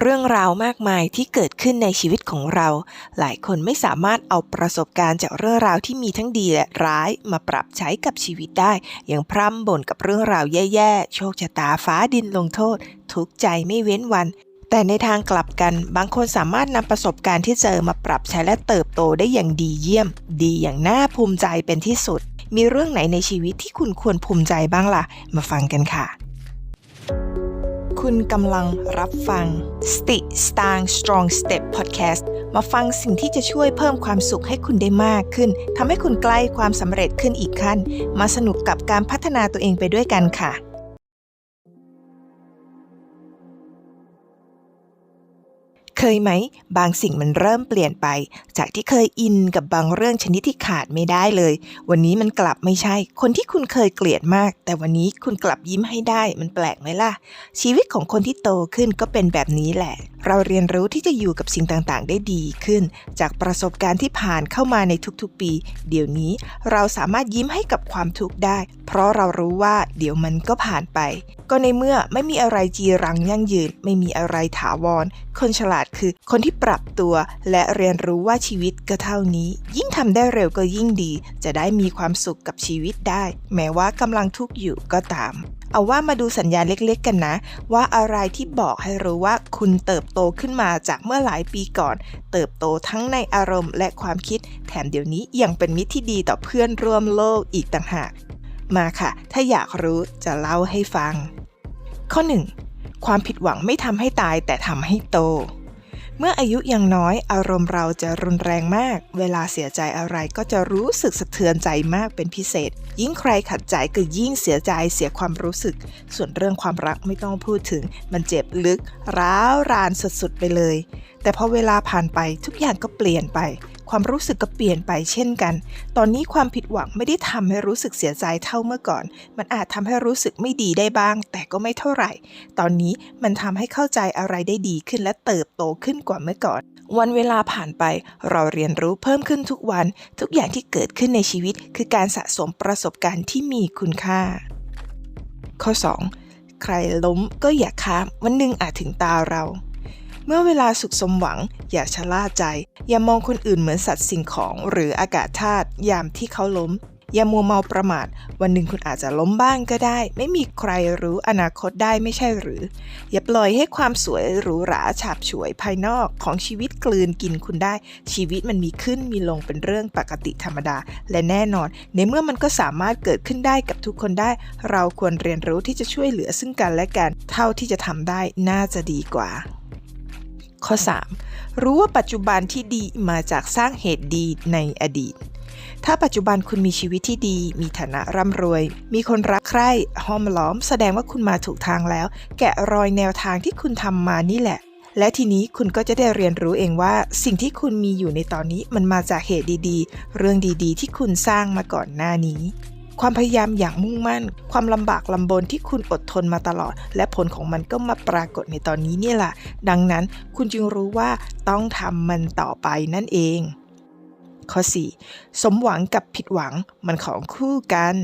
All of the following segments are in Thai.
เรื่องราวมากมายที่เกิดขึ้นในชีวิตของเรา หลายคนไม่สามารถเอาประสบการณ์จากเรื่องราวที่มีทั้งดีและร้ายมาปรับใช้กับชีวิตได้อย่างพร่ำบ่นกับเรื่องราวแย่ๆ โชคชะตาฟ้าดินลงโทษ ทุกใจไม่เว้นวัน แต่ในทางกลับกัน บางคนสามารถนำประสบการณ์ที่เจอมาปรับใช้และเติบโตได้อย่างดีเยี่ยม ดีอย่างน่าภูมิใจเป็นที่สุด มีเรื่องไหนในชีวิตที่คุณควรภูมิใจบ้างล่ะ มาฟังกันค่ะ คุณกำลังรับฟังสติสตาง Strong Step Podcast มาฟังสิ่งที่จะช่วยเพิ่มความสุขให้คุณได้มากขึ้นทำให้คุณใกล้ความสำเร็จขึ้นอีกขั้น มาสนุกกับการพัฒนาตัวเองไปด้วยกันค่ะ เคยไหม บางสิ่งมันเริ่มเปลี่ยนไป จากที่เคยอินกับบางเรื่องชนิดที่ขาดไม่ได้เลย วันนี้มันกลับไม่ใช่ คนที่คุณเคยเกลียดมาก แต่วันนี้คุณกลับยิ้มให้ได้ มันแปลกไหมล่ะ ชีวิตของคนที่โตขึ้นก็เป็นแบบนี้แหละ เราเรียนรู้ที่จะอยู่กับสิ่งต่างๆ ได้ดีขึ้น จากประสบการณ์ที่ผ่านเข้ามาในทุกๆปี เดี๋ยวนี้เราสามารถยิ้มให้กับความทุกข์ได้ เพราะเรารู้ว่าเดี๋ยวมันก็ผ่านไป ก็ในเมื่อไม่มีอะไรจีรังยั่งยืน ไม่มีอะไรถาวร คนฉลาดคือ คนที่ปรับตัวและเรียนรู้ว่าชีวิตก็เท่านี้ ยิ่งทำได้เร็วก็ยิ่งดี จะได้มีความสุขกับชีวิตได้ แม้ว่ากำลังทุกข์อยู่ก็ตาม เอาว่ามาดูสัญญาณเล็กๆกันนะ ว่าอะไรที่บอกให้รู้ว่าคุณเติบโตขึ้นมาจากเมื่อหลายปีก่อน เติบโตทั้งในอารมณ์และความคิด แถมเดี๋ยวนี้ยังเป็นมิตรที่ดีต่อเพื่อนร่วมโลกอีกต่างหาก มาค่ะ ถ้าอยากรู้จะเล่าให้ฟัง ข้อ 1. ความผิดหวังไม่ทำให้ตายแต่ทำให้โต เมื่ออายุยังน้อยอารมณ์เราจะรุนแรงมาก เวลาเสียใจอะไรก็จะรู้สึกสะเทือนใจมากเป็นพิเศษ ยิ่งใครขัดใจก็ยิ่งเสียใจเสียความรู้สึก ส่วนเรื่องความรักไม่ต้องพูดถึง มันเจ็บลึก ร้าวรานสุดๆไปเลย แต่พอเวลาผ่านไปทุกอย่างก็เปลี่ยนไป ความรู้สึกก็เปลี่ยนไปเช่นกัน ตอนนี้ความผิดหวังไม่ได้ทำให้รู้สึกเสียใจเท่าเมื่อก่อน มันอาจทำให้รู้สึกไม่ดีได้บ้าง แต่ก็ไม่เท่าไหร่ ตอนนี้มันทำให้เข้าใจอะไรได้ดีขึ้นและเติบโตขึ้นกว่าเมื่อก่อน วันเวลาผ่านไป เราเรียนรู้เพิ่มขึ้นทุกวัน ทุกอย่างที่เกิดขึ้นในชีวิต คือการสะสมประสบการณ์ที่มีคุณค่า ข้อ 2. ใครล้มก็อย่าข้ามวันหนึ่งอาจถึงตาเรา เมื่อเวลาสุขสมหวัง อย่าชะล่าใจ อย่ามองคนอื่นเหมือนสัตว์สิ่งของหรืออากาศธาตุยามที่เขาล้ม อย่ามัวเมาประมาท วันหนึ่งคุณอาจจะล้มบ้างก็ได้ ไม่มีใครรู้อนาคตได้ไม่ใช่หรือ อย่าปล่อยให้ความสวยหรูหราฉาบฉวยภายนอกของชีวิตกลืนกินคุณได้ ชีวิตมันมีขึ้นมีลงเป็นเรื่องปกติธรรมดา และแน่นอน ในเมื่อมันก็สามารถเกิดขึ้นได้กับทุกคนได้ เราควรเรียนรู้ที่จะช่วยเหลือซึ่งกันและกัน เท่าที่จะทำได้น่าจะดีกว่า ข้อ 3. รู้ว่าปัจจุบันที่ดีมาจากสร้างเหตุดีในอดีต ถ้าปัจจุบันคุณมีชีวิตที่ดี มีฐานะร่ำรวย มีคนรักใคร่ห้อมล้อม แสดงว่าคุณมาถูกทางแล้ว แกะรอยแนวทางที่คุณทำมานี่แหละ และทีนี้คุณก็จะได้เรียนรู้เองว่า สิ่งที่คุณมีอยู่ในตอนนี้มันมาจากเหตุดีๆ เรื่องดีๆ ที่คุณสร้างมาก่อนหน้านี้ ความพยายามอย่างมุ่งมั่น ความลำบากลำบนที่คุณอดทนมาตลอด และผลของมันก็มาปรากฏในตอนนี้นี่แหละ ดังนั้นคุณจึงรู้ว่าต้องทำมันต่อไปนั่นเอง ข้อ 4. สมหวังกับผิดหวังมันของคู่กัน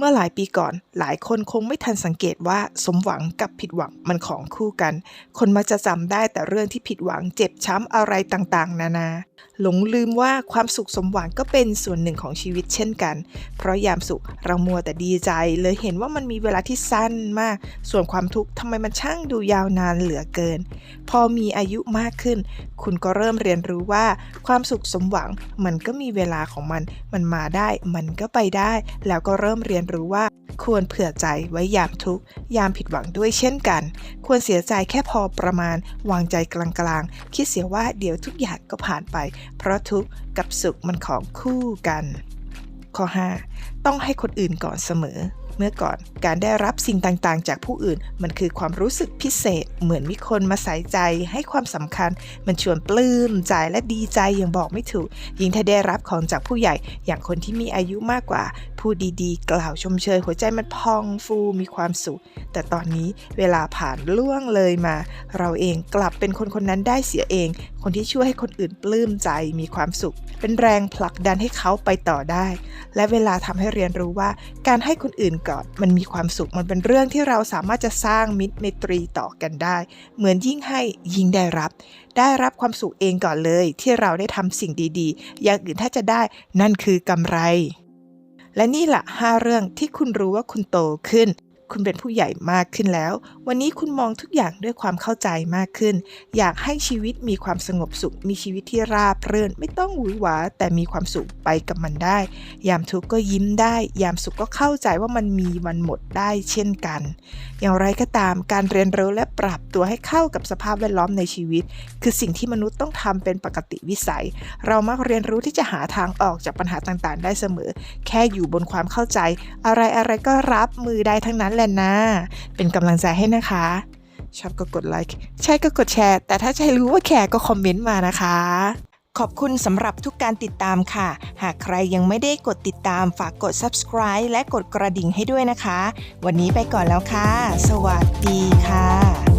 เมื่อหลายปีก่อน หลายคนคงไม่ทันสังเกตว่าสมหวังกับผิดหวังมันของคู่กัน คนมักจะจำได้แต่เรื่องที่ผิดหวังเจ็บช้ำอะไรต่างๆ นานา หลงลืมว่าความสุขสมหวังก็เป็นส่วนหนึ่งของชีวิตเช่นกัน เพราะยามสุขเรามัวแต่ดีใจ เลยเห็นว่ามันมีเวลาที่สั้นมาก ส่วนความทุกข์ทำไมมันช่างดูยาวนานเหลือเกิน พอมีอายุมากขึ้น คุณก็เริ่มเรียนรู้ว่า ความสุขสมหวังมันก็มีเวลาของมัน มันมาได้ มันก็ไปได้ แล้วก็เริ่มเรียนรู้ว่า ควรเผื่อใจไว้ยามทุกข์ยามผิดหวังด้วยเช่นกัน ควรเสียใจแค่พอประมาณ วางใจกลางๆ คิดเสียว่าเดี๋ยวทุกอย่างก็ผ่านไป เพราะทุกข์กับสุขมันของคู่กัน ข้อ 5 ต้องให้คนอื่นก่อนเสมอ เมื่อก่อนการได้รับสิ่งต่างๆ จากผู้อื่น มันคือความรู้สึกพิเศษ เหมือนมีคนมาใส่ใจให้ความสำคัญ มันชวนปลื้มใจและดีใจอย่างบอกไม่ถูก ยิ่งถ้าได้รับของจากผู้ใหญ่ อย่างคนที่มีอายุมากกว่าพูดดีๆ กล่าวชมเชย หัวใจมันพองฟูมีความสุข แต่ตอนนี้เวลาผ่านล่วงเลยมา เราเองกลับเป็นคนคนนั้นได้เสียเองคนที่ช่วยให้คนอื่นปลื้มใจมีความสุข เป็นแรงผลักดันให้เขาไปต่อได้ และเวลาทำให้เรียนรู้ว่า การให้คนอื่นก่อนมันมีความสุขมันเป็นเรื่องที่เราสามารถจะสร้างมิตรไมตรีต่อกันได้ เหมือนยิ่งให้ยิ่งได้รับ ได้รับความสุขเองก่อนเลย ที่เราได้ทำสิ่งดีๆ อย่างอื่นถ้าจะได้นั่นคือกำไร และนี่แหละ5เรื่องที่คุณรู้ว่าคุณโตขึ้น คุณเป็นผู้ใหญ่มากขึ้นแล้ว วันนี้คุณมองทุกอย่างด้วยความเข้าใจมากขึ้น อยากให้ชีวิตมีความสงบสุข มีชีวิตที่ราบรื่น ไม่ต้องหวือหวา แต่มีความสุขไปกับมันได้ ยามทุกข์ก็ยิ้มได้ ยามสุขก็เข้าใจว่ามันมีวันหมดได้เช่นกัน อย่างไรก็ตามการเรียนรู้และปรับตัวให้เข้ากับสภาพแวดล้อมในชีวิต คือสิ่งที่มนุษย์ต้องทำเป็นปกติวิสัย เรามักเรียนรู้ที่จะหาทางออกจากปัญหาต่างๆ ได้เสมอ แค่อยู่บนความเข้าใจ อะไรอะไรๆก็รับมือได้ทั้งนั้นและนะเป็นกำลังใจให้นะคะ ชอบก็กดไลค์ใช่ก็กดแชร์ แต่ถ้าใช่รู้ว่าแคร์ก็คอมเมนต์มานะคะ ขอบคุณสำหรับทุกการติดตามค่ะ หากใครยังไม่ได้กดติดตามฝากกด subscribe และกดกระดิ่งให้ด้วยนะคะ วันนี้ไปก่อนแล้วค่ะ สวัสดีค่ะ